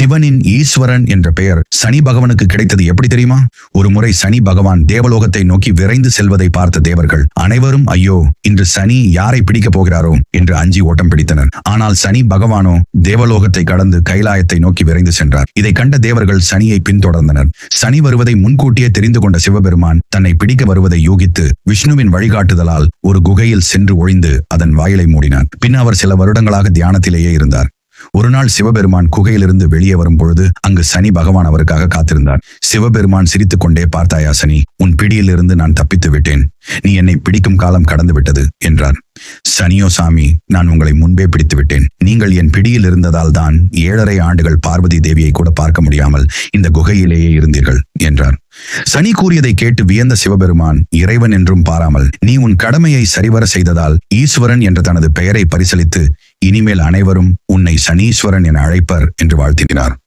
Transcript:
சிவனின் ஈஸ்வரன் என்ற பெயர் சனி பகவானுக்கு கிடைத்தது எப்படி தெரியுமா? ஒரு முறை சனி பகவான் தேவலோகத்தை நோக்கி விரைந்து செல்வதை பார்த்த தேவர்கள் அனைவரும் ஐயோ இன்று சனி யாரை பிடிக்கப் போகிறாரோ? என்று அஞ்சி ஓட்டம் பிடித்தனர். ஆனால் சனி பகவானோ தேவலோகத்தை கடந்து கைலாயத்தை நோக்கி விரைந்து சென்றார். இதை கண்ட தேவர்கள் சனியை பின்தொடர்ந்தனர். சனி வருவதை முன்கூட்டியே தெரிந்து கொண்ட சிவபெருமான் தன்னை பிடிக்க வருவதை யூகித்து விஷ்ணுவின் வழிகாட்டுதலால் ஒரு குகையில் சென்று ஒழிந்து அதன் வாயிலை மூடினார். பின் அவர் சில வருடங்களாக தியானத்திலேயே இருந்தார். ஒரு நாள் சிவபெருமான் குகையிலிருந்து வெளியே வரும் பொழுது அங்கு சனி பகவான் அவருக்காக காத்திருந்தார். சிவபெருமான் சிரித்துக் கொண்டே பார்த்தாயா சனி உன் பிடியிலிருந்து நான் தப்பித்து விட்டேன். நீ என்னை பிடிக்கும் காலம் கடந்து விட்டது என்றார். சனியோ சாமி நான் உங்களை முன்பே பிடித்து விட்டேன். நீங்கள் என் பிடியில் இருந்ததால் தான் ஏழரை ஆண்டுகள் பார்வதி தேவியை கூட பார்க்க முடியாமல் இந்த குகையிலேயே இருந்தீர்கள் என்றார். சனி கூறியதை கேட்டு வியந்த சிவபெருமான் இறைவன் என்றும் பாராமல் நீ உன் கடமையை சரிவர செய்ததால் ஈஸ்வரன் என்ற தனது பெயரை பரிசளித்து இனிமேல் அனைவரும் உன்னை சனீஸ்வரன் என அழைப்பர் என்று வாழ்த்தினார்.